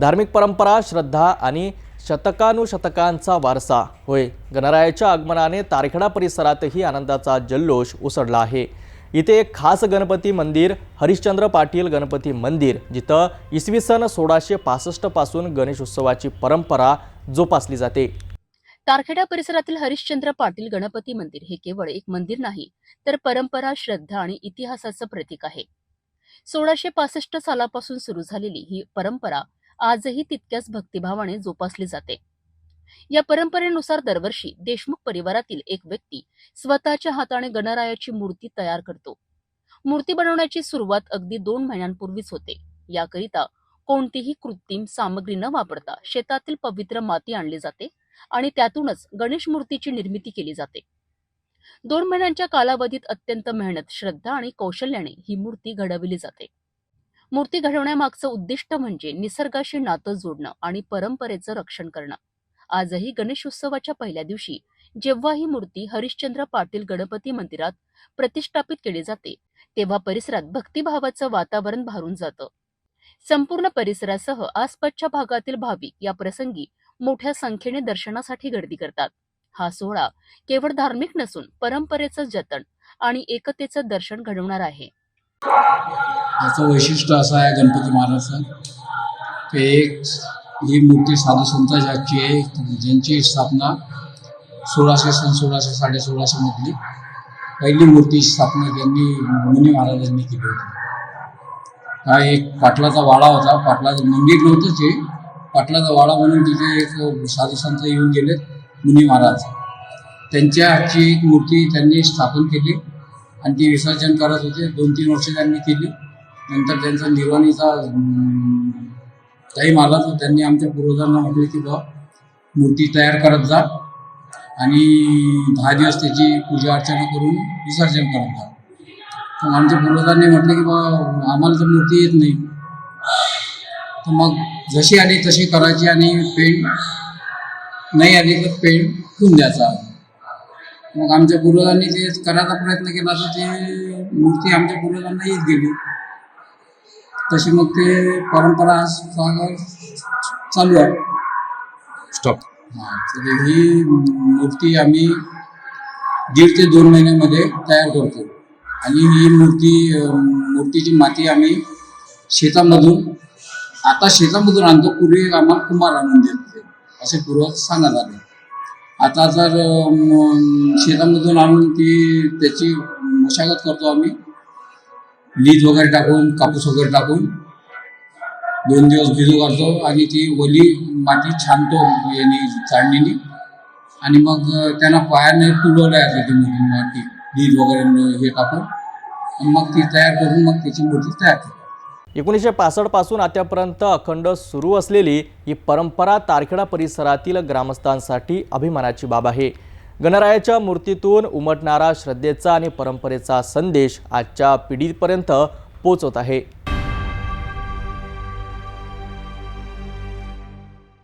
धार्मिक परंपरा श्रद्धा आणि शतकानुशतकांचा वारसा. होय गणरायाच्या आगमनाने तारखेडा परिसरातही आनंदाचा जल्लोष उसळला आहे. इथे एक खास गणपती मंदिर हरिश्चंद्र पाटील गणपती मंदिर जिथं इसवी सन सोळाशे पासष्टपासून गणेशोत्सवाची गणेश उत्सवाची परंपरा जोपासली जाते. तारखेडा परिसरातील हरिश्चंद्र पाटील गणपती मंदिर हे केवळ एक मंदिर नाही तर परंपरा श्रद्धा आणि इतिहासाचं प्रतीक आहे. सोळाशे पासष्ट सालापासून सुरू झालेली ही परंपरा आजही तितक्याच भक्तिभावाने जोपासली जाते. या परंपरेनुसार दरवर्षी देशमुख परिवारातील एक व्यक्ती स्वतःच्या हाताने गणरायाची मूर्ती तयार करतो. मूर्ती बनवण्याची सुरुवात अगदी दोन महिन्यांपूर्वीच होते. याकरिता कोणतीही कृत्रिम सामग्री न वापरता शेतातील पवित्र माती आणली जाते आणि त्यातूनच गणेश मूर्तीची निर्मिती केली जाते. दोन महिन्यांच्या कालावधीत अत्यंत मेहनत श्रद्धा आणि कौशल्याने ही मूर्ती घडविली जाते. मूर्ती घडवण्यामागचं उद्दिष्ट म्हणजे निसर्गाशी नातं जोडणं आणि परंपरेचं रक्षण करणं. आजही गणेशोत्सवाच्या पहिल्या दिवशी जेव्हा ही मूर्ती हरिश्चंद्र पाटील गणपती मंदिरात प्रतिष्ठापित केली जाते तेव्हा परिसरात भक्तिभावाचं वातावरण भारून जातं. संपूर्ण परिसरासह आसपासच्या भागातील भाविक या प्रसंगी मोठ्या संख्येने दर्शनासाठी गर्दी करतात. हा सोहळा केवळ धार्मिक नसून परंपरेचं जतन आणि एकतेचं दर्शन घडवणार आहे. याचं वैशिष्ट्य असं आहे गणपती महाराजचं ते एक ही मूर्ती साधू संतांची आहे. ज्यांची स्थापना सोळाशे सन सोळाशे साडे सोळाशेमधली पहिली मूर्तीची स्थापना त्यांनी मुनी महाराजांनी केली होती. हा एक पाटलाचा वाडा होता. पाटलाचं मंदिर नव्हतंच हे. पाटलाचा वाडा म्हणून तिथे एक साधू संत येऊन गेलेत मुनी महाराज. त्यांच्या आजची एक मूर्ती त्यांनी स्थापन केली आणि ती विसर्जन करत होते. दोन तीन वर्ष त्यांनी केली. नंतर त्यांचा निर्वाणीचा टाईम आला तर त्यांनी आमच्या पूर्वजांना म्हटले की बा मूर्ती तयार करत जा आणि दहा दिवस त्याची पूजा अर्चना करून विसर्जन करत जा. मग आमच्या पूर्वजांनी म्हटलं की बा आम्हाला तर मूर्ती येत नाही. तर मग जशी आली तशी करायची आणि पेंट नाही आली तर पेंट ठेवून द्यायचा. मग आमच्या पूर्वजांनी ते करायचा प्रयत्न केला तर ते मूर्ती आमच्या पूर्वजांना येत गेली. तशी मग ते परंपरा आज चालू- आहे. स्टॉप हा, तर ही मूर्ती आम्ही दीड ते दोन महिन्यामध्ये तयार करतो. आणि ही मूर्ती मूर्तीची माती आम्ही शेतामधून आता शेतामधून आणतो पूर्वी आम्हाला कुंभार आणून देत होते. असे पूर्वज सांगत आले आता जर शेतामधून आणून ती त्याची मशागत करतो आम्ही. लीज वगैरे टाकून कापूस वगैरे टाकून दोन दिवस भिजू घालतो आणि ती ओली माती छानतो यांनी चाळणीने. आणि मग त्यांना पायाने तुडवल्या आहे ती मोठी माती लीज वगैरे हे टाकून. आणि मग ती तयार करून मग त्याची मूर्ती तयार करतो एकोणीसशे पासष्टपासून आतापर्यंत अखंड सुरू असलेली ही परंपरा तारखेडा परिसरातील ग्रामस्थांसाठी अभिमानाची बाब आहे. गणरायाच्या मूर्तीतून उमटणारा श्रद्धेचा आणि परंपरेचा संदेश आजच्या पिढीपर्यंत पोचवत आहे.